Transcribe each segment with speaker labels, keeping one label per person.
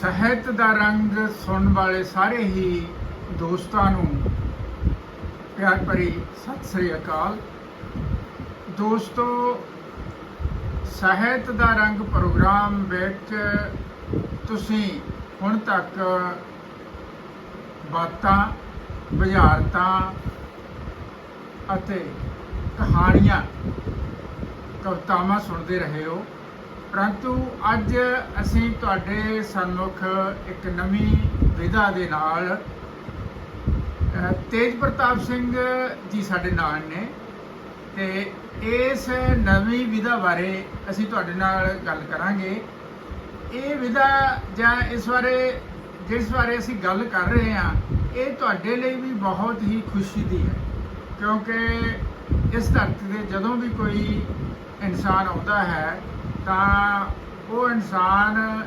Speaker 1: ਸਾਹਿਤ ਦਾ ਰੰਗ ਸੁਣਨ ਵਾਲੇ ਸਾਰੇ ਹੀ ਦੋਸਤਾਂ ਨੂੰ ਪਿਆਰ ਭਰੀ ਸਤਿ ਸ੍ਰੀ ਅਕਾਲ। ਦੋਸਤੋ, ਸਾਹਿਤ ਦਾ ਰੰਗ ਪ੍ਰੋਗਰਾਮ ਵਿੱਚ ਤੁਸੀਂ ਹੁਣ ਤੱਕ ਬਾਤਾਂ, ਬੁਝਾਰਤਾਂ ਅਤੇ ਕਹਾਣੀਆਂ, ਕਵਿਤਾਵਾਂ ਸੁਣਦੇ ਰਹੇ ਹੋ। ਪਰੰਤੂ ਅੱਜ ਅਸੀਂ ਤੁਹਾਡੇ ਸਨਮੁਖ ਇੱਕ ਨਵੀਂ ਵਿਧਾ ਦੇ ਨਾਲ ਤੇਜ ਪ੍ਰਤਾਪ ਸਿੰਘ ਜੀ ਸਾਡੇ ਨਾਲ ਨੇ ਤੇ ਇਸ ਨਵੀਂ ਵਿਧਾ ਬਾਰੇ ਅਸੀਂ ਤੁਹਾਡੇ ਨਾਲ ਗੱਲ ਕਰਾਂਗੇ। ਇਹ ਵਿਧਾ ਜਾਂ ਇਸ ਬਾਰੇ, ਜਿਸ ਬਾਰੇ ਅਸੀਂ ਗੱਲ ਕਰ ਰਹੇ ਹਾਂ, ਇਹ ਤੁਹਾਡੇ ਲਈ ਵੀ ਬਹੁਤ ਹੀ ਖੁਸ਼ੀ ਦੀ ਹੈ, ਕਿਉਂਕਿ ਇਸ ਧਰਤੀ ਤੇ ਜਦੋਂ ਵੀ ਕੋਈ ਇਨਸਾਨ ਆਉਂਦਾ ਹੈ ਤਾਂ ਉਹ ਇਨਸਾਨ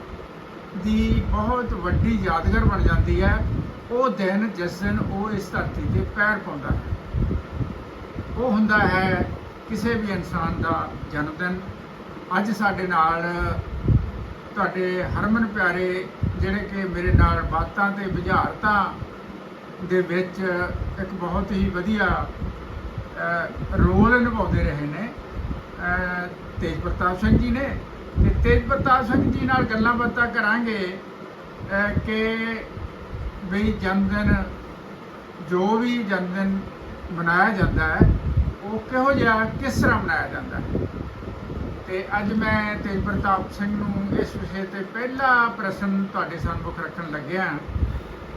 Speaker 1: ਦੀ ਬਹੁਤ ਵੱਡੀ ਯਾਦਗਾਰ ਬਣ ਜਾਂਦੀ ਹੈ। ਉਹ ਦਿਨ ਜਿਸ ਦਿਨ ਉਹ ਇਸ ਧਰਤੀ ਤੇ ਪੈਰ ਪਾਉਂਦਾ ਹੈ। ਉਹ ਹੁੰਦਾ ਹੈ ਕਿਸੇ ਵੀ ਇਨਸਾਨ ਦਾ ਜਨਮ ਦਿਨ ਅੱਜ ਸਾਡੇ ਨਾਲ ਤੁਹਾਡੇ ਹਰਮਨ ਪਿਆਰੇ, ਜਿਹੜੇ ਕਿ ਮੇਰੇ ਨਾਲ ਬਾਤਾਂ ਤੇ ਬੁਝਾਰਤਾਂ ਦੇ ਵਿੱਚ ਇੱਕ ਬਹੁਤ ਹੀ ਵਧੀਆ ਰੋਲ ਨਿਭਾਉਂਦੇ ਰਹੇ ਨੇ। ਤੇਜ ਪ੍ਰਤਾਪ ਸਿੰਘ ਜੀ ਨੇ ਤੇ ਤੇਜ ਪ੍ਰਤਾਪ ਸਿੰਘ ਜੀ ਨਾਲ ਗੱਲਾਂ ਬਾਤਾਂ ਕਰਾਂਗੇ ਕਿ ਵੀ ਜਨਮ ਦਿਨ ਜੋ ਵੀ ਜਨਮ ਦਿਨ ਮਨਾਇਆ ਜਾਂਦਾ ਹੈ ਉਹ ਕਿਹੋ ਜਿਹਾ ਕਿਸ ਤਰ੍ਹਾਂ ਮਨਾਇਆ ਜਾਂਦਾ ਹੈ? ਤੇ ਅੱਜ ਮੈਂ ਤੇਜ ਪ੍ਰਤਾਪ ਸਿੰਘ ਨੂੰ ਇਸ ਵਿਸ਼ੇ ਤੇ ਪਹਿਲਾ ਪ੍ਰਸ਼ਨ ਤੁਹਾਡੇ ਸਾਹਮਣੇ ਰੱਖਣ ਲੱਗਿਆ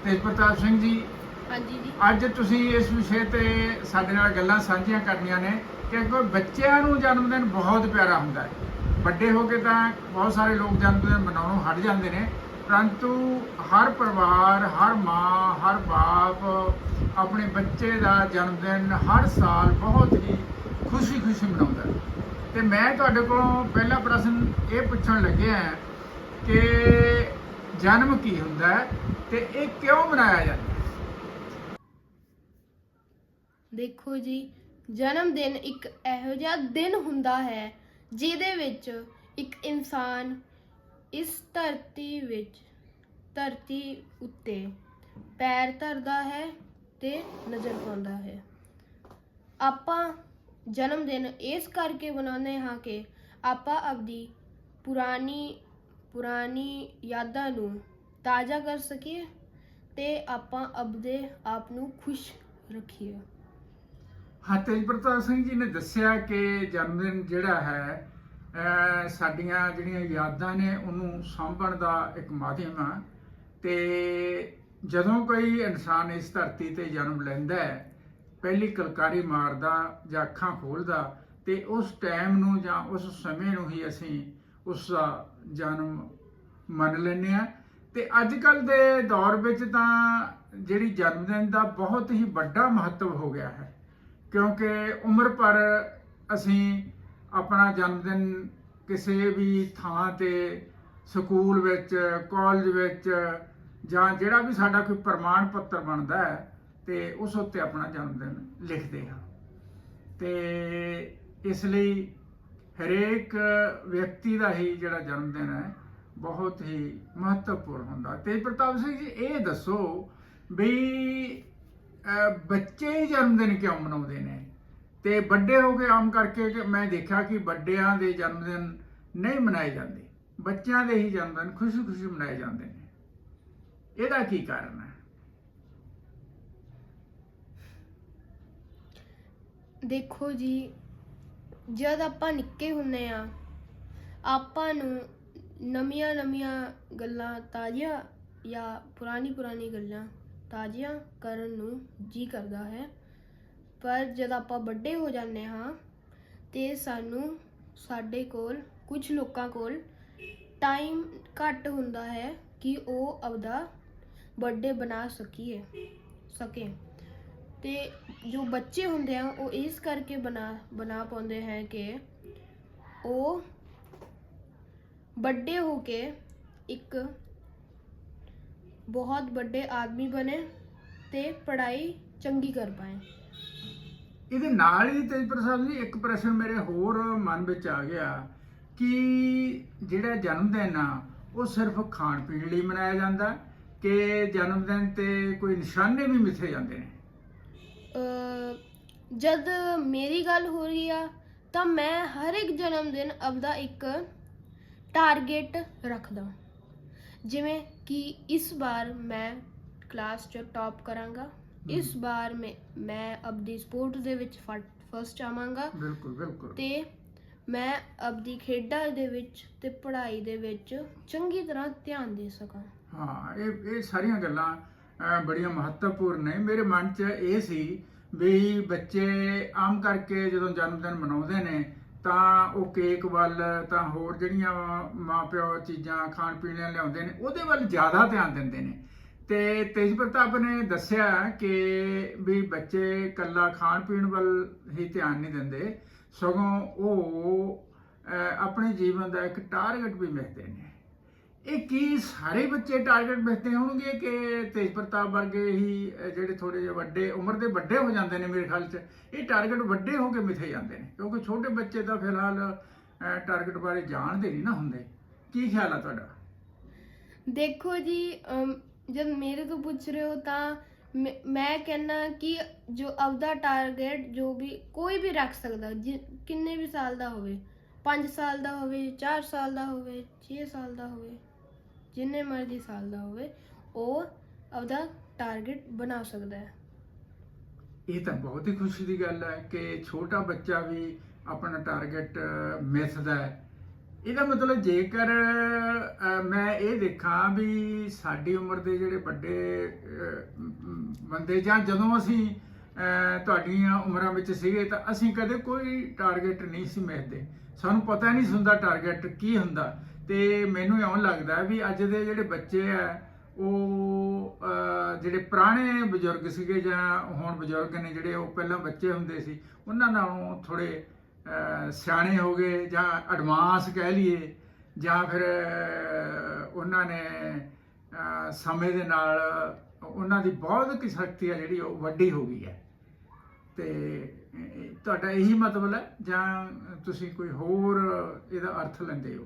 Speaker 1: ਤੇਜ ਪ੍ਰਤਾਪ ਸਿੰਘ ਜੀ
Speaker 2: ਹਾਂਜੀ ਜੀ।
Speaker 1: ਅੱਜ ਤੁਸੀਂ ਇਸ ਵਿਸ਼ੇ ਤੇ ਸਾਡੇ ਨਾਲ ਗੱਲਾਂ ਸਾਂਝੀਆਂ ਕਰਨੀਆਂ ਨੇ। ਕਿਉਂਕਿ ਬੱਚਿਆਂ ਨੂੰ ਜਨਮ ਦਿਨ ਬਹੁਤ ਪਿਆਰਾ ਹੁੰਦਾ ਹੈ। ਵੱਡੇ ਹੋ ਕੇ ਤਾਂ ਬਹੁਤ ਸਾਰੇ ਲੋਕ ਜਨਮ ਦਿਨ ਮਨਾਉਣੋਂ ਹਟ ਜਾਂਦੇ ਨੇ, ਪਰੰਤੂ ਹਰ ਪਰਿਵਾਰ, ਹਰ ਮਾਂ, ਹਰ ਬਾਪ ਆਪਣੇ ਬੱਚੇ ਦਾ ਜਨਮ ਦਿਨ ਹਰ ਸਾਲ ਬਹੁਤ ਹੀ ਖੁਸ਼ੀ-ਖੁਸ਼ੀ ਮਨਾਉਂਦਾ ਹੈ। ਤੇ ਮੈਂ ਤੁਹਾਡੇ ਕੋਲੋਂ ਪਹਿਲਾ ਪ੍ਰਸ਼ਨ ਇਹ ਪੁੱਛਣ ਲੱਗਿਆ ਕਿ ਜਨਮ ਕੀ ਹੁੰਦਾ ਹੈ ਤੇ ਇਹ ਕਿਉਂ ਮਨਾਇਆ ਜਾਂਦਾ
Speaker 2: ਦੇਖੋ ਜੀ ਜਨਮ ਦਿਨ ਇੱਕ ਇਹੋ ਜਿਹਾ ਦਿਨ ਹੁੰਦਾ ਹੈ, ਜਿਹਦੇ ਵਿੱਚ ਇੱਕ ਇਨਸਾਨ ਇਸ ਧਰਤੀ ਵਿੱਚ, ਧਰਤੀ ਉੱਤੇ ਪੈਰ ਧਰਦਾ ਹੈ ਤੇ ਨਜ਼ਰ ਪਾਉਂਦਾ ਹੈ। ਆਪਾਂ ਜਨਮ ਦਿਨ ਇਸ ਕਰਕੇ ਮਨਾਉਂਦੇ ਹਾਂ ਕਿ ਆਪਾਂ ਆਪਦੀ ਪੁਰਾਣੀ ਪੁਰਾਣੀ ਯਾਦਾਂ ਨੂੰ ਤਾਜ਼ਾ ਕਰ ਸਕੀਏ ਤੇ ਆਪਾਂ ਆਪਦੇ ਆਪ ਨੂੰ ਖੁਸ਼ ਰੱਖੀਏ।
Speaker 1: ਹਾਂ ਤੇਜ ਪ੍ਰਤਾਪ ਸਿੰਘ ਜੀ ਨੇ ਦੱਸਿਆ ਕਿ ਜਨਮ ਦਿਨ ਜਿਹੜਾ ਹੈ ਸਾਡੀਆਂ ਜਿਹੜੀਆਂ ਯਾਦਾਂ ਨੇ ਉਹਨੂੰ ਸਾਂਭਣ ਦਾ ਇੱਕ ਮਾਧਿਅਮ ਆ ਤੇ ਜਦੋਂ ਕੋਈ ਇਨਸਾਨ ਇਸ ਧਰਤੀ ਤੇ ਜਨਮ ਲੈਂਦਾ ਹੈ, ਪਹਿਲੀ ਕਲਕਾਰੀ ਮਾਰਦਾ ਜਾਂ ਅੱਖਾਂ ਖੋਲਦਾ ਤੇ ਉਸ ਟਾਈਮ ਨੂੰ ਜਾਂ ਉਸ ਸਮੇਂ ਨੂੰ ਹੀ ਅਸੀਂ ਉਸ ਦਾ ਜਨਮ ਮੰਨ ਲੈਂਦੇ ਆ ਤੇ ਅੱਜ ਕੱਲ ਦੇ ਦੌਰ ਵਿੱਚ ਤਾਂ ਜਿਹੜੀ ਜਨਮ ਦਿਨ ਦਾ ਬਹੁਤ ਹੀ ਵੱਡਾ ਮਹੱਤਵ ਹੋ ਗਿਆ ਹੈ। ਕਿਉਂਕਿ ਉਮਰ ਭਰ ਅਸੀਂ ਆਪਣਾ ਜਨਮ ਦਿਨ ਕਿਸੇ ਵੀ ਥਾਂ ਤੇ, ਸਕੂਲ ਵਿੱਚ, ਕਾਲਜ ਵਿੱਚ ਜਾਂ ਜਿਹੜਾ ਵੀ ਸਾਡਾ ਕੋਈ ਪ੍ਰਮਾਣ ਪੱਤਰ ਬਣਦਾ ਹੈ, ਤੇ ਉਸ ਉੱਤੇ ਆਪਣਾ ਜਨਮ ਦਿਨ ਲਿਖਦੇ ਹਾਂ। ਤੇ ਇਸ ਲਈ ਹਰੇਕ ਵਿਅਕਤੀ ਦਾ ਹੀ ਜਿਹੜਾ ਜਨਮ ਦਿਨ ਹੈ, ਬਹੁਤ ਹੀ ਮਹੱਤਵਪੂਰਨ ਹੁੰਦਾ। ਤੇ ਪ੍ਰਤਾਪ ਸਿੰਘ ਜੀ, ਇਹ ਦੱਸੋ ਵੀ ਬੱਚੇ ਜਨਮ ਦਿਨ ਕਿਉਂ ਮਨਾਉਂਦੇ ਨੇ? ਤੇ ਵੱਡੇ ਹੋ ਕੇ ਆਮ ਕਰਕੇ ਕਿ ਮੈਂ ਦੇਖਿਆ ਕਿ ਵੱਡਿਆਂ ਦੇ ਜਨਮ ਦਿਨ ਨਹੀਂ ਮਨਾਏ ਜਾਂਦੇ। ਬੱਚਿਆਂ ਦੇ ਹੀ ਜਨਮ ਦਿਨ ਖੁਸ਼ੀ-ਖੁਸ਼ੀ ਮਨਾਏ ਜਾਂਦੇ ਨੇ। ਇਹਦਾ ਕੀ ਕਾਰਨ ਹੈ?
Speaker 2: ਦੇਖੋ ਜੀ, ਜਦ ਆਪਾਂ ਨਿੱਕੇ ਹੁੰਨੇ ਆ, ਆਪਾਂ ਨੂੰ ਨਵੀਆਂ ਨਵੀਆਂ ਗੱਲਾਂ, ਤਾਜ਼ੀਆਂ ਜਾਂ ਪੁਰਾਣੀ ਪੁਰਾਣੀ ਗੱਲਾਂ ਤਾਜ਼ੀਆਂ ਕਰਨ ਨੂੰ ਜੀ ਕਰਦਾ ਹੈ। ਪਰ ਜਦ ਆਪਾਂ ਵੱਡੇ ਹੋ ਜਾਂਦੇ ਹਾਂ, ਤੇ ਸਾਨੂੰ ਸਾਡੇ ਕੋਲ ਕੁਝ ਲੋਕਾਂ ਕੋਲ ਟਾਈਮ ਘੱਟ ਹੁੰਦਾ ਹੈ ਕਿ ਉਹ ਆਪਦਾ ਬਰਥਡੇ ਬਣਾ ਸਕੀਏ, ਸਕੇ। ਤੇ ਜੋ ਬੱਚੇ ਹੁੰਦੇ ਆ, ਉਹ ਇਸ ਕਰਕੇ ਬਣਾ ਬਣਾ ਪਾਉਂਦੇ ਹੈ ਕਿ ਉਹ ਵੱਡੇ ਹੋ ਕੇ ਇੱਕ ਬਹੁਤ ਵੱਡੇ ਆਦਮੀ ਬਣੇ ਤੇ ਪੜ੍ਹਾਈ ਚੰਗੀ ਕਰ ਪਾਏ।
Speaker 1: ਇਹਦੇ ਨਾਲ ਹੀ ਤੇਜ ਪ੍ਰਸਾਦ ਜੀ ਇੱਕ ਪ੍ਰਸ਼ਨ ਮੇਰੇ ਹੋਰ ਮਨ ਵਿੱਚ ਆ ਗਿਆ ਕਿ ਜਿਹੜਾ ਜਨਮ ਦਿਨ ਆ ਉਹ ਸਿਰਫ ਖਾਣ ਪੀਣ ਲਈ ਮਨਾਇਆ ਜਾਂਦਾ ਕਿ ਜਨਮ ਦਿਨ ਤੇ ਕੋਈ ਨਿਸ਼ਾਨੇ ਵੀ ਮਿੱਥੇ ਜਾਂਦੇ ਨੇ?
Speaker 2: ਜਦ ਮੇਰੀ ਗੱਲ ਹੋ ਰਹੀ ਆ ਤਾਂ ਮੈਂ ਹਰ ਇੱਕ ਜਨਮ ਦਿਨ ਆਪਦਾ ਇੱਕ ਟਾਰਗੇਟ ਰੱਖਦਾ। ਜਿਵੇਂ ਕਿ ਇਸ ਵਾਰ ਮੈਂ ਕਲਾਸ 'ਚ ਟੌਪ ਕਰਾਂਗਾ। ਇਸ ਵਾਰ ਮੈਂ ਮੈਂ ਆਪਦੀ ਸਪੋਰਟ ਦੇ ਵਿੱਚ ਫਸਟ ਆਵਾਂਗਾ।
Speaker 1: ਬਿਲਕੁਲ ਬਿਲਕੁਲ।
Speaker 2: ਤੇ ਮੈਂ ਆਪਦੀ ਖੇਡਾਂ ਦੇ ਵਿੱਚ ਤੇ ਪੜ੍ਹਾਈ ਦੇ ਵਿੱਚ ਚੰਗੀ ਤਰ੍ਹਾਂ ਧਿਆਨ ਦੇ ਸਕਾਂ।
Speaker 1: ਹਾਂ ਇਹ ਇਹ ਸਾਰੀਆਂ ਗੱਲਾਂ ਅਹ, ਬੜੀਆਂ ਮਹੱਤਵਪੂਰਨ ਨੇ। ਮੇਰੇ ਮਨ 'ਚ ਇਹ ਸੀ ਵੀ ਬੱਚੇ ਆਮ ਕਰਕੇ ਜਦੋਂ ਜਨਮ ਦਿਨ ਮਨਾਉਂਦੇ ਨੇ ਤਾਂ ਉਹ ਕੇਕ ਵੱਲ, ਤਾਂ ਹੋਰ ਜਿਹੜੀਆਂ ਮਾਪਿਓ ਚੀਜ਼ਾਂ ਖਾਣ ਪੀਣ ਲਈ ਲਿਆਉਂਦੇ ਨੇ, ਉਹਦੇ ਵੱਲ ਜ਼ਿਆਦਾ ਧਿਆਨ ਦਿੰਦੇ ਨੇ। ਤੇ ਤੇਜ ਪ੍ਰਤਾਪ ਨੇ ਦੱਸਿਆ ਕਿ ਵੀ ਬੱਚੇ ਕੱਲਾ ਖਾਣ ਪੀਣ ਵੱਲ ਹੀ ਧਿਆਨ ਨਹੀਂ ਦਿੰਦੇ। ਸਗੋਂ ਉਹ ਆਪਣੇ ਜੀਵਨ ਦਾ ਇੱਕ ਟਾਰਗੇਟ ਵੀ ਮਿਲਦੇ ਨੇ। ਇਹ ਕੀ ਸਾਰੇ ਬੱਚੇ ਟਾਰਗੇਟ ਮਿਲਦੇ ਹੋਣਗੇ ਕਿ ਤੇਜ ਪ੍ਰਤਾਪ ਵਰਗੇ ਹੀ ਜਿਹੜੇ ਥੋੜੇ ਜਿਹੇ ਵੱਡੇ, ਉਮਰ ਦੇ ਵੱਡੇ ਹੋ ਜਾਂਦੇ ਨੇ ਮੇਰੇ ਖਿਆਲ 'ਚ? ਇਹ ਟਾਰਗੇਟ ਵੱਡੇ ਹੋ ਕੇ ਮਿਥੇ ਜਾਂਦੇ ਨੇ, ਕਿਉਂਕਿ ਛੋਟੇ ਬੱਚੇ ਤਾਂ ਫਿਲਹਾਲ ਟਾਰਗੇਟ ਬਾਰੇ ਜਾਣਦੇ ਨਹੀਂ ਨਾ ਹੁੰਦੇ। ਕੀ ਖਿਆਲ ਆ ਤੁਹਾਡਾ?
Speaker 2: ਦੇਖੋ ਜੀ ਜਦ ਮੇਰੇ ਤੋਂ ਪੁੱਛ ਰਹੇ ਹੋ ਤਾਂ ਮੈਂ- ਮੈਂ ਕਹਿੰਨਾ ਕਿ ਜੋ ਆਪਦਾ ਟਾਰਗੇਟ ਜੋ ਵੀ ਕੋਈ ਵੀ ਰੱਖ ਸਕਦਾ, ਜਿ- ਕਿੰਨੇ ਵੀ ਸਾਲ ਦਾ ਹੋਵੇ 5 ਸਾਲ ਦਾ ਹੋਵੇ 4 ਸਾਲ ਦਾ ਹੋਵੇ 6 ਸਾਲ ਦਾ ਹੋਵੇ ਜਿੰਨੇ ਮਰਜ਼ੀ ਸਾਲ ਦਾ ਹੋਵੇ, ਉਹ ਆਪਦਾ ਟਾਰਗੇਟ ਬਣਾ ਸਕਦਾ ਹੈ।
Speaker 1: ਇਹ ਤਾਂ ਬਹੁਤ ਹੀ ਖੁਸ਼ੀ ਦੀ ਗੱਲ ਹੈ ਕਿ ਛੋਟਾ ਬੱਚਾ ਵੀ ਆਪਣਾ ਟਾਰਗੇਟ ਮਿਸਦਾ ਹੈ। ਇਹਦਾ ਮਤਲਬ ਜੇਕਰ ਮੈਂ ਇਹ ਦੇਖਾਂ ਵੀ ਸਾਡੀ ਉਮਰ ਦੇ ਜਿਹੜੇ ਵੱਡੇ ਬੰਦੇ ਜਾਂ ਜਦੋਂ ਅਸੀਂ ਤੁਹਾਡੀਆਂ ਉਮਰਾਂ ਵਿੱਚ ਸੀਗੇ ਤਾਂ ਅਸੀਂ ਕਦੇ ਕੋਈ ਟਾਰਗੇਟ ਨਹੀਂ ਸੀ ਮਿੱਥਦੇ। ਸਾਨੂੰ ਪਤਾ ਨਹੀਂ ਸੀ ਹੁੰਦਾ ਟਾਰਗੇਟ ਕੀ ਹੁੰਦਾ। ਤੇ ਮੈਨੂੰ ਇਉਂ ਲੱਗਦਾ ਵੀ ਅੱਜ ਦੇ ਜਿਹੜੇ ਬੱਚੇ ਆ, ਉਹ ਜਿਹੜੇ ਪੁਰਾਣੇ ਬਜ਼ੁਰਗ ਸੀਗੇ ਜਾਂ ਹੁਣ ਬਜ਼ੁਰਗ ਨੇ ਜਿਹੜੇ ਉਹ ਪਹਿਲਾਂ ਬੱਚੇ ਹੁੰਦੇ ਸੀ, ਉਹਨਾਂ ਨਾਲੋਂ ਥੋੜੇ ਸਿਆਣੇ ਹੋ ਗਏ ਜਾਂ ਐਡਵਾਂਸ ਕਹਿ ਲਈਏ, ਜਾਂ ਫਿਰ ਉਹਨਾਂ ਨੇ ਸਮੇਂ ਦੇ ਨਾਲ ਉਹਨਾਂ ਦੀ ਬਹੁਤ ਕੀ ਸ਼ਕਤੀ ਆ ਜਿਹੜੀ ਉਹ ਵੱਡੀ ਹੋ ਗਈ ਹੈ। ਤੇ ਤੁਹਾਡਾ ਇਹੀ ਮਤਲਬ ਹੈ ਜਾਂ ਤੁਸੀਂ ਕੋਈ ਹੋਰ ਇਹਦਾ ਅਰਥ ਲੈਂਦੇ ਹੋ?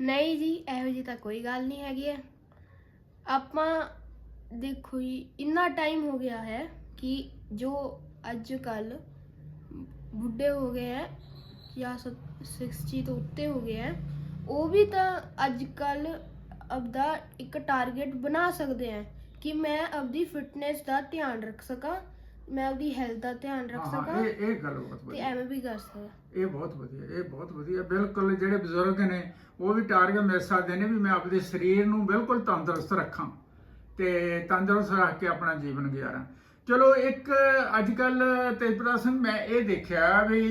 Speaker 2: ਨਹੀਂ ਜੀ, ਇਹੋ ਜੀ ਤਾਂ ਕੋਈ ਗੱਲ ਨਹੀਂ ਹੈਗੀ ਹੈ। ਆਪਾਂ ਦੇਖੋ ਜੀ, ਇੰਨਾ ਟਾਈਮ ਹੋ ਗਿਆ ਹੈ ਕਿ ਜੋ ਅੱਜ ਕੱਲ ਬੁੱਢੇ ਹੋ ਗਏ ਹੈ ਜਾਂ 60 ਤੋਂ ਉੱਤੇ ਹੋ ਗਏ ਹੈ, ਉਹ ਵੀ ਤਾਂ ਅੱਜ ਕੱਲ ਆਪਦਾ ਇੱਕ ਟਾਰਗੇਟ ਬਣਾ ਸਕਦੇ ਹੈ ਕਿ ਮੈਂ ਆਪਦੀ ਫਿਟਨੈਸ ਦਾ ਧਿਆਨ ਰੱਖ ਸਕਾਂ ਮੈਂ ਆਪਦੀ ਹੈਲਥ ਦਾ ਧਿਆਨ ਰੱਖ
Speaker 1: ਹਾਂ
Speaker 2: ਸਕਾਂ
Speaker 1: ਇਹ ਇਹ ਗੱਲ ਬਹੁਤ
Speaker 2: ਤੇ
Speaker 1: ਵਧੀਆ।
Speaker 2: ਐਵੇਂ ਵੀ ਕਰ ਸਕਾਂ।
Speaker 1: ਇਹ ਬਹੁਤ ਵਧੀਆ ਇਹ ਬਹੁਤ ਵਧੀਆ। ਬਿਲਕੁਲ ਜਿਹੜੇ ਬਜ਼ੁਰਗ ਨੇ ਉਹ ਵੀ ਟਾਰਗੇਟ ਮਿਲ ਸਕਦੇ ਨੇ ਵੀ ਮੈਂ ਆਪਣੇ ਸਰੀਰ ਨੂੰ ਬਿਲਕੁਲ ਤੰਦਰੁਸਤ ਰੱਖਾਂ ਤੇ ਤੰਦਰੁਸਤ ਰੱਖ ਕੇ ਆਪਣਾ ਜੀਵਨ ਗੁਜ਼ਾਰਾਂ। ਚਲੋ ਇੱਕ ਅੱਜ ਕੱਲ ਤੇਜਪ੍ਰਤਾਪ ਸਿੰਘ ਮੈਂ ਇਹ ਦੇਖਿਆ ਵੀ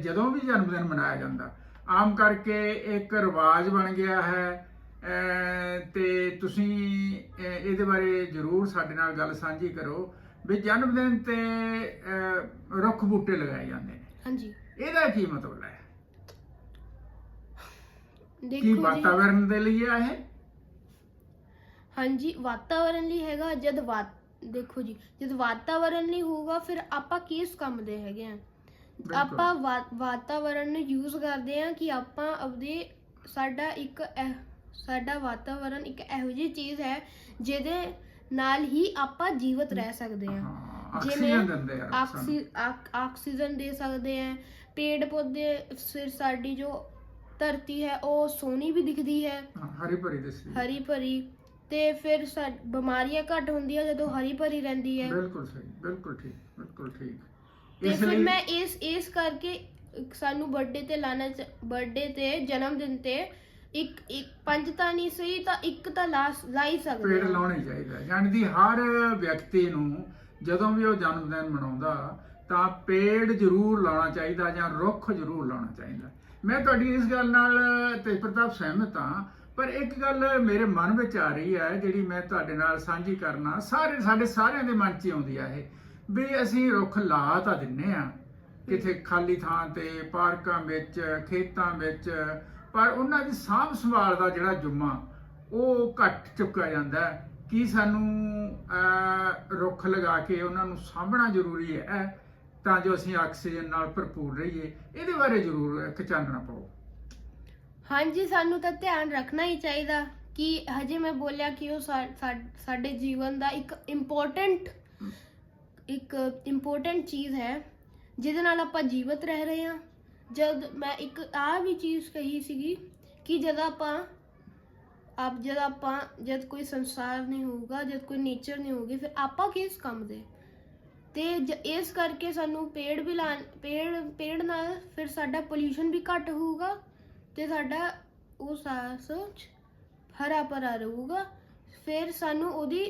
Speaker 1: ਜਦੋਂ ਵੀ ਜਨਮ ਦਿਨ ਮਨਾਇਆ ਜਾਂਦਾ ਆਮ ਕਰਕੇ ਇੱਕ ਰਿਵਾਜ ਬਣ ਗਿਆ ਹੈ। ਅਹ ਤੇ ਤੁਸੀਂ ਅਹ ਇਹਦੇ ਬਾਰੇ ਜ਼ਰੂਰ ਸਾਡੇ ਨਾਲ ਗੱਲ ਸਾਂਝੀ ਕਰੋ। ਵੀ ਜਨਮ ਦਿਨ ਤੇ ਅਹ ਰੁੱਖ ਬੂਟੇ ਲਗਾਏ ਜਾਂਦੇ ਨੇ।
Speaker 2: ਹਾਂਜੀ।
Speaker 1: ਇਹਦਾ ਕੀ ਮਤਲਬ ਹੈ? ਕੀ
Speaker 2: ਦੇਖੋ ਜੀ।
Speaker 1: ਵਾਤਾਵਰਣ ਦੇ ਲਈ ਆ ਇਹ?
Speaker 2: ਹਾਂਜੀ ਵਾਤਾਵਰਣ ਲਈ ਹੈਗਾ ਜਦ ਵਾ- ਦੇਖੋ ਜੀ ਜਦ ਵਾਤਾਵਰਣ ਨਹੀਂ ਹੋਊਗਾ ਫਿਰ ਆਪਾਂ ਕਿਸ ਕੰਮ ਦੇ ਹੈਗੇ ਆ। ਆਪਾਂ ਵਾ- ਵਾਤਾਵਰਣ ਨੂੰ ਯੂਜ਼ ਕਰਦੇ ਆ ਕਿ ਆਪਾਂ ਆਪਦੇ ਸਾਡਾ ਇੱਕ ਇਹ- ਸਾਡਾ ਵਾਤਾਵਰਣ ਇੱਕ ਇਹੋ ਜਿਹੀ ਚੀਜ਼ ਹੈ ਜਿਹਦੇ ਨਾਲ ਹੀ ਆਪਾਂ ਜੀਵਤ ਰਹਿ ਸਕਦੇ ਆ
Speaker 1: ਹਾਂ
Speaker 2: ਜਿਵੇਂ
Speaker 1: ਆਕਸੀਜਨ ਦਿੰਦੇ ਆ ਸਾਨੂੰ।
Speaker 2: ਆਕਸੀ ਆਕ- ਆਕਸੀਜਨ ਦੇ ਸਕਦੇ ਆ ਪੇੜ ਪੌਦੇ ਫਿਰ ਸਾਡੀ ਜੋ ਧਰਤੀ ਹੈ ਉਹ ਸੋਹਣੀ ਵੀ ਦਿਖਦੀ ਹੈ।
Speaker 1: ਹਾਂ, ਹਰੀ ਭਰੀ ਦਿਸਦੀ
Speaker 2: ਹਰੀ ਭਰੀ ਤੇ ਫਿਰ ਸਾ- ਬਿਮਾਰੀਆਂ ਘੱਟ ਹੁੰਦੀਆਂ ਜਦੋਂ ਹਰੀ ਭਰੀ ਰਹਿੰਦੀ ਹੈ।
Speaker 1: ਬਿਲਕੁਲ ਸਹੀ ਬਿਲਕੁਲ ਠੀਕ ਬਿਲਕੁਲ ਠੀਕ।
Speaker 2: ਤੇ
Speaker 1: ਇਸ
Speaker 2: ਫਿਰ
Speaker 1: ਲਈ
Speaker 2: ਮੈਂ ਇਸ ਇਸ ਕਰਕੇ ਸਾਨੂੰ ਬਰਥਡੇ ਤੇ ਲਾਣਾ ਬਰਥਡੇ ਤੇ ਜਨਮ ਦਿਨ ਤੇ ਇੱਕ ਇੱਕ ਪੰਜ ਤਾਂ ਨਹੀਂ ਸਹੀ ਤਾਂ ਇੱਕ ਤਾਂ ਲਾ ਲਾ ਹੀ ਸਕਦੇ
Speaker 1: ਪੇੜ
Speaker 2: ਹਾਂ।
Speaker 1: ਲਾਉਣੇ ਚਾਹੀਦਾ ਯਾਨੀ ਦੀ ਹਰ ਵਿਅਕਤੀ ਨੂੰ ਜਦੋਂ ਵੀ ਉਹ ਜਨਮ ਦਿਨ ਮਨਾਉਂਦਾ ਤਾਂ ਪੇੜ ਜ਼ਰੂਰ ਲਾਉਣਾ ਚਾਹੀਦਾ ਜਾਂ ਰੁੱਖ ਜ਼ਰੂਰ ਲਾਉਣਾ ਚਾਹੀਦਾ ਮੈਂ ਤੁਹਾਡੀ ਇਸ ਗੱਲ ਨਾਲ ਤੇ ਪ੍ਰਤਾਪ ਸਹਿਮਤ ਹਾਂ ਪਰ ਇੱਕ ਗੱਲ ਮੇਰੇ ਮਨ ਵਿੱਚ ਆ ਰਹੀ ਹੈ ਜਿਹੜੀ ਮੈਂ ਤੁਹਾਡੇ ਨਾਲ ਸਾਂਝੀ ਕਰਨਾ ਸਾਰੇ ਸਾਡੇ ਸਾਰਿਆਂ ਦੇ ਮਨ 'ਚ ਹੀ ਆਉਂਦੀ ਆ ਇਹ ਵੀ ਅਸੀਂ ਰੁੱਖ ਲਾ ਤਾਂ ਦਿੰਨੇ ਆ ਕਿਥੇ ਖਾਲੀ ਥਾਂ ਤੇ ਪਾਰਕਾਂ ਵਿੱਚ ਖੇਤਾਂ ਵਿੱਚ ਪਰ ਉਹਨਾਂ ਦੀ ਸਾਂਭ ਸੰਭਾਲ ਦਾ ਜਿਹੜਾ ਜੁਮਾ, ਉਹ ਘੱਟ ਚੁੱਕਿਆ ਜਾਂਦਾ ਹੈ। ਕੀ ਸਾਨੂੰ ਰੁੱਖ ਲਗਾ ਕੇ ਉਹਨਾਂ ਨੂੰ ਸਾਂਭਣਾ ਜ਼ਰੂਰੀ ਹੈ, ਤਾਂ ਜੋ ਅਸੀਂ ਆਕਸੀਜਨ ਨਾਲ ਭਰਪੂਰ ਰਹੀਏ, ਇਹਦੇ ਬਾਰੇ ਜ਼ਰੂਰ ਇੱਕ ਚਾਨਣਾ ਪਾਓ
Speaker 2: ਹਾਂਜੀ, ਸਾਨੂੰ ਤਾਂ ਧਿਆਨ ਰੱਖਣਾ ਹੀ ਚਾਹੀਦਾ ਕਿ ਹਜੇ ਮੈਂ ਬੋਲਿਆ ਕਿ ਉਹ ਸਾਡੇ ਜੀਵਨ ਦਾ ਇੱਕ ਇੰਪੋਰਟੈਂਟ ਇੱਕ ਇੰਪੋਰਟੈਂਟ ਚੀਜ਼ ਹੈ, ਜਿਹਦੇ ਨਾਲ ਆਪਾਂ ਜੀਵਤ ਰਹਿ ਰਹੇ ਹਾਂ। ਜਦ ਮੈਂ ਇੱਕ ਆ ਵੀ ਚੀਜ਼ ਕਹੀ ਸੀਗੀ ਕਿ ਜਦ ਆਪਾਂ ਆਪ ਜਦ ਆਪਾਂ ਜਦ ਕੋਈ ਸੰਸਾਰ ਨਹੀਂ ਹੋਊਗਾ ਜਦ ਕੋਈ ਨੇਚਰ ਨਹੀਂ ਹੋਊਗੀ ਫਿਰ ਆਪਾਂ ਕਿਸ ਕੰਮ ਦੇ? ਤੇ ਇਸ ਕਰਕੇ ਸਾਨੂੰ ਪੇੜ ਵੀ ਲਾ ਪੇੜ ਪੇੜ ਨਾਲ ਫਿਰ ਸਾਡਾ ਪੋਲਿਊਸ਼ਨ ਵੀ ਘੱਟ ਹੋਊਗਾ ਤੇ ਸਾਡਾ ਉਹ ਸਾਸ ਹਰਾ ਭਰਾ ਰਹੂਗਾ। ਫਿਰ ਸਾਨੂੰ ਉਹਦੀ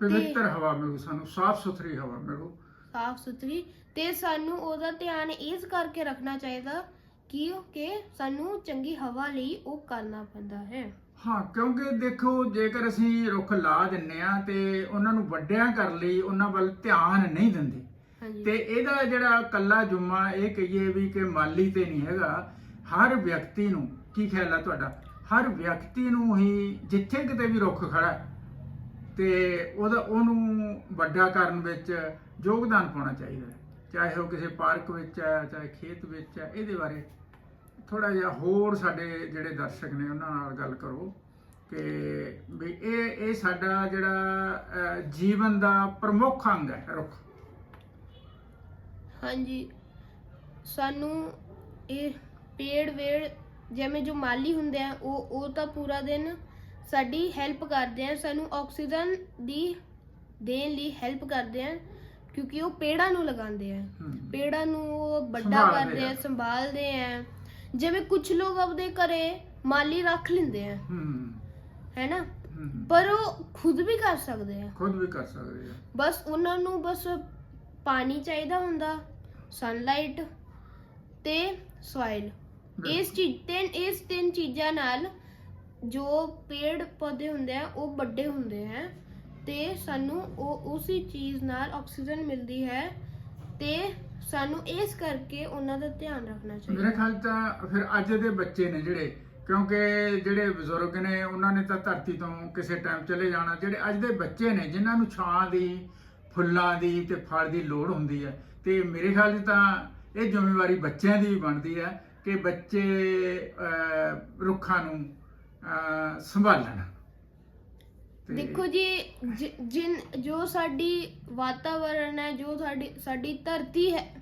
Speaker 1: ਪਵਿੱਤਰ ਹਵਾ ਮਿਲੂ ਸਾਨੂੰ ਸਾਫ਼ ਸੁਥਰੀ ਹਵਾ ਮਿਲੂ।
Speaker 2: ਸਾਫ਼ ਸੁਥਰੀ ਤੇ ਸਾਨੂੰ ਉਹਦਾ ਧਿਆਨ ਇਸ ਕਰਕੇ ਰੱਖਣਾ ਚਾਹੀਦਾ ਕਿ ਕਿ ਸਾਨੂੰ ਚੰਗੀ ਹਵਾ ਲਈ ਉਹ ਕਰਨਾ ਪੈਂਦਾ ਹੈ।
Speaker 1: ਹਾਂ ਕਿਉਂਕਿ ਦੇਖੋ ਜੇਕਰ ਅਸੀਂ ਰੁੱਖ ਲਾ ਦਿੰਨੇ ਆ ਤੇ ਉਹਨਾਂ ਨੂੰ ਵੱਡਿਆਂ ਕਰ ਲਈ ਉਹਨਾਂ ਵੱਲ ਧਿਆਨ ਨਹੀਂ ਦਿੰਦੇ। ਤੇ ਇਹਦਾ ਜਿਹੜਾ ਕੱਲਾ ਜੁਮਾ ਇਹ ਕਹੀਏ ਵੀ ਕਿ ਮਾਲੀ ਤੇ ਨਹੀਂ ਹੈਗਾ ਹਰ ਵਿਅਕਤੀ ਨੂੰ ਕੀ ਖਿਆਲ ਆ ਤੁਹਾਡਾ? ਹਰ ਵਿਅਕਤੀ ਨੂੰ ਹੀ ਜਿੱਥੇ ਕਿਤੇ ਵੀ ਰੁੱਖ ਖੜਾ ਤੇ ਉਹਦਾ ਉਹਨੂੰ ਵੱਡਾ ਕਰਨ ਵਿੱਚ ਯੋਗਦਾਨ ਪਾਉਣਾ ਚਾਹੀਦਾ ਹੈ। ਚਾਹੇ ਉਹ ਕਿਸੇ ਪਾਰਕ ਵਿੱਚ ਹੈ, ਚਾਹੇ ਖੇਤ ਵਿੱਚ ਹੈ, ਇਹਦੇ ਬਾਰੇ ਥੋੜਾ ਜਿਹਾ ਹੋਰ ਸਾਡੇ ਜਿਹੜੇ ਦਰਸ਼ਕ ਨੇ ਉਹਨਾਂ ਨਾਲ ਗੱਲ ਕਰੋ ਕਿ ਵੀ ਇਹ ਇਹ ਸਾਡਾ ਜਿਹੜਾ ਜੀਵਨ ਦਾ ਪ੍ਰਮੁੱਖ ਅੰਗ ਹੈ, ਰੁੱਖ।
Speaker 2: ਹਾਂਜੀ। ਸਾਨੂੰ ਇਹ ਪੇੜ ਵੇੜ ਜਿਵੇਂ ਜੋ ਮਾਲੀ ਹੁੰਦੇ ਆ, ਉਹ ਉਹ ਤਾਂ ਪੂਰਾ ਦਿਨ ਸਾਡੀ ਹੈਲਪ ਕਰਦੇ ਆ। ਸਾਨੂੰ ਆਕਸੀਜਨ ਦੀ ਦੇਣ ਲਈ ਹੈਲਪ ਕਰਦੇ ਆ। ਕਿਉਂਕਿ ਉਹ ਪੇੜਾਂ ਨੂੰ ਲਗਾਉਂਦੇ ਆ। ਪੇੜਾਂ ਨੂੰ ਉਹ ਵੱਡਾ
Speaker 1: ਸੰਭਾਲਦੇ
Speaker 2: ਕਰਦੇ ਆ
Speaker 1: ਆ।
Speaker 2: ਸੰਭਾਲਦੇ ਆ। ਜਿਵੇਂ ਕੁਝ ਲੋਕ ਆਪਦੇ ਘਰੇ ਮਾਲੀ ਰੱਖ ਲੈਂਦੇ ਆ।
Speaker 1: ਹਮ
Speaker 2: ਹੈਨਾ। ਪਰ ਉਹ ਖੁਦ ਵੀ ਕਰ ਸਕਦੇ ਆ।
Speaker 1: ਖੁਦ ਵੀ ਕਰ ਸਕਦੇ ਆ।
Speaker 2: ਬਸ ਉਹਨਾਂ ਨੂੰ ਬਸ ਪਾਣੀ ਚਾਹੀਦਾ ਹੁੰਦਾ ਸਨਲਾਈਟ ਤੇ ਸੋਇਲ ਇਸ ਚੀਜ਼ ਤਿੰਨ ਇਸ ਤਿੰਨ ਚੀਜ਼ਾਂ ਨਾਲ ਜੋ ਪੇੜ ਪੌਦੇ ਹੁੰਦੇ ਆ ਉਹ ਵੱਡੇ ਹੁੰਦੇ ਆ। ਤੇ ਸਾਨੂੰ ਉਹ ਉਸੇ ਚੀਜ਼ ਨਾਲ ਆਕਸੀਜਨ ਮਿਲਦੀ ਹੈ ਤੇ ਸਾਨੂੰ ਇਸ ਕਰਕੇ ਉਹਨਾਂ ਦਾ ਧਿਆਨ ਰੱਖਣਾ ਚਾਹੀਦਾ।
Speaker 1: ਮੇਰੇ ਖਿਆਲ ਤਾਂ ਫਿਰ ਅੱਜ ਦੇ ਬੱਚੇ ਨੇ ਜਿਹੜੇ, ਕਿਉਂਕਿ ਜਿਹੜੇ ਬਜ਼ੁਰਗ ਨੇ, ਉਹਨਾਂ ਨੇ ਤਾਂ ਧਰਤੀ ਤੋਂ ਕਿਸੇ ਟਾਈਮ ਚਲੇ ਜਾਣਾ। ਜਿਹੜੇ ਅੱਜ ਦੇ ਬੱਚੇ ਨੇ, ਜਿਨ੍ਹਾਂ ਨੂੰ ਛਾਂ ਦੀ, ਫੁੱਲਾਂ ਦੀ ਤੇ ਫਲ ਦੀ ਲੋੜ ਹੁੰਦੀ ਹੈ, ਤੇ ਮੇਰੇ ਖਿਆਲ 'ਚ ਤਾਂ ਇਹ ਜ਼ਿੰਮੇਵਾਰੀ ਬੱਚਿਆਂ ਦੀ ਬਣਦੀ ਹੈ ਕਿ ਬੱਚੇ ਰੁੱਖਾਂ ਨੂੰ ਸੰਭਾਲਣ।
Speaker 2: ਦੇਖੋ ਜੀ ਜ- ਜਿਨ ਜੋ ਸਾਡੀ ਵਾਤਾਵਰਣ ਹੈ ਜੋ ਸਾਡੀ ਸਾਡੀ ਧਰਤੀ ਹੈ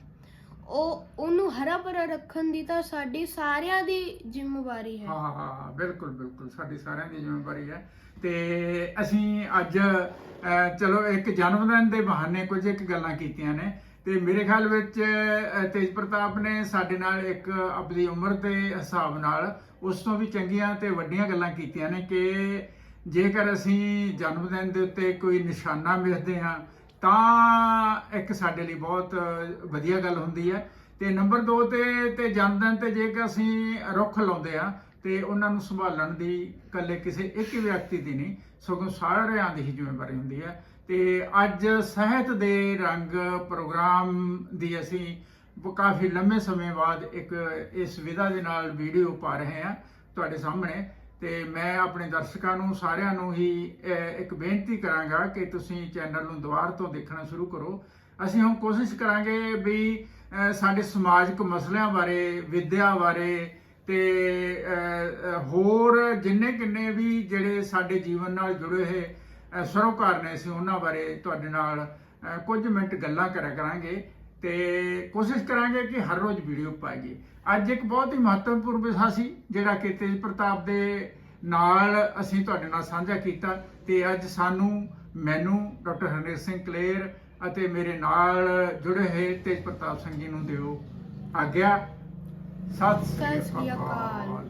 Speaker 2: ਉਹ ਉਹਨੂੰ ਹਰਾ ਭਰਾ ਰੱਖਣ ਦੀ ਤਾਂ ਸਾਡੀ ਸਾਰਿਆਂ ਦੀ ਜ਼ਿੰਮੇਵਾਰੀ ਹੈ।
Speaker 1: ਹਾਂ ਹਾਂ ਹਾਂ ਹਾਂ, ਬਿਲਕੁਲ ਬਿਲਕੁਲ ਸਾਡੀ ਸਾਰਿਆਂ ਦੀ ਜ਼ਿੰਮੇਵਾਰੀ ਹੈ। ਤੇ ਅਸੀਂ ਅੱਜ ਅਹ, ਚਲੋ ਇੱਕ ਜਨਮ ਦਿਨ ਦੇ ਬਹਾਨੇ ਕੁਝ ਇੱਕ ਗੱਲਾਂ ਕੀਤੀਆਂ ਨੇ। ਤੇ ਮੇਰੇ ਖਿਆਲ ਵਿੱਚ ਅਹ, ਤੇਜ ਪ੍ਰਤਾਪ ਨੇ ਸਾਡੇ ਨਾਲ ਇੱਕ ਆਪਣੀ ਉਮਰ ਦੇ ਹਿਸਾਬ ਨਾਲ ਉਸ ਤੋਂ ਵੀ ਚੰਗੀਆਂ ਤੇ ਵੱਡੀਆਂ ਗੱਲਾਂ ਕੀਤੀਆਂ ਨੇ ਕਿ ਜੇਕਰ ਅਸੀਂ ਜਨਮ ਦਿਨ ਦੇ ਉੱਤੇ ਕੋਈ ਨਿਸ਼ਾਨਾ ਮਿਲਦੇ ਹਾਂ, ਤਾਂ ਇੱਕ ਸਾਡੇ ਲਈ ਬਹੁਤ ਵਧੀਆ ਗੱਲ ਹੁੰਦੀ ਹੈ। ਤੇ ਨੰਬਰ 2 ਤੇ ਤੇ ਜਨਮ ਦਿਨ ਤੇ ਜੇਕਰ ਅਸੀਂ ਰੁੱਖ ਲਾਉਂਦੇ ਆ ਤੇ ਉਹਨਾਂ ਨੂੰ ਸੰਭਾਲਣ ਦੀ ਇਕੱਲੇ ਕਿਸੇ ਇੱਕ ਵਿਅਕਤੀ ਦੀ ਨਹੀਂ, ਸਗੋਂ ਸਾਰਿਆਂ ਦੀ ਹੀ ਜ਼ਿੰਮੇਵਾਰੀ ਹੁੰਦੀ ਹੈ। ਤੇ ਅੱਜ ਸਿਹਤ ਦੇ ਰੰਗ ਪ੍ਰੋਗਰਾਮ ਦੀ ਅਸੀਂ ਕਾਫੀ ਲੰਮੇ ਸਮੇਂ ਬਾਅਦ ਇੱਕ ਇਸ ਵਿਧਾ ਦੇ ਨਾਲ ਵੀਡੀਓ ਪਾ ਰਹੇ ਹਾਂ। ਤੁਹਾਡੇ ਸਾਹਮਣੇ ਤੇ ਮੈਂ ਆਪਣੇ ਦਰਸ਼ਕਾਂ ਨੂੰ ਸਾਰਿਆਂ ਨੂੰ ਹੀ ਇੱਕ ਬੇਨਤੀ ਕਰਾਂਗਾ ਕਿ ਤੁਸੀਂ ਚੈਨਲ ਨੂੰ ਦੁਬਾਰਾ ਤੋਂ ਦੇਖਣਾ ਸ਼ੁਰੂ ਕਰੋ। ਅਸੀਂ ਹੁਣ ਕੋਸ਼ਿਸ਼ ਕਰਾਂਗੇ ਵੀ ਸਾਡੇ ਸਮਾਜਿਕ ਮਸਲਿਆਂ ਬਾਰੇ, ਵਿੱਦਿਆ ਬਾਰੇ ਤੇ ਹੋਰ ਜਿੰਨੇ ਕਿੰਨੇ ਵੀ ਜਿਹੜੇ ਸਾਡੇ ਜੀਵਨ ਨਾਲ ਜੁੜੇ ਹੋਏ ਸਰੋਕਾਰ ਨੇ ਅਸੀਂ ਉਹਨਾਂ ਬਾਰੇ ਤੁਹਾਡੇ ਨਾਲ ਕੁਝ ਮਿੰਟ ਗੱਲਾਂ ਕਰਿਆ ਕਰਾਂਗੇ। ਤੇ ਕੋਸ਼ਿਸ਼ ਕਰਾਂਗੇ ਕਿ ਹਰ ਰੋਜ਼ ਵੀਡੀਓ ਪਾਈਏ। ਅੱਜ ਇੱਕ ਬਹੁਤ ਹੀ ਮਹੱਤਵਪੂਰਨ ਵਿਸ਼ਾ ਸੀ ਜਿਹੜਾ ਕਿ ਤੇਜ ਪ੍ਰਤਾਪ ਦੇ ਨਾਲ ਅਸੀਂ ਤੁਹਾਡੇ ਨਾਲ ਸਾਂਝਾ ਕੀਤਾ ਤੇ ਅੱਜ ਸਾਨੂੰ ਮੈਨੂੰ ਡਾਕਟਰ ਹਰਨੇਰ ਸਿੰਘ ਕਲੇਰ ਅਤੇ ਮੇਰੇ ਨਾਲ ਜੁੜੇ ਹੋਏ ਤੇਜ ਪ੍ਰਤਾਪ ਸਿੰਘ ਜੀ ਨੂੰ ਦਿਓ ਆਗਿਆ। ਸਤਿ ਸ੍ਰੀ
Speaker 2: ਅਕਾਲ।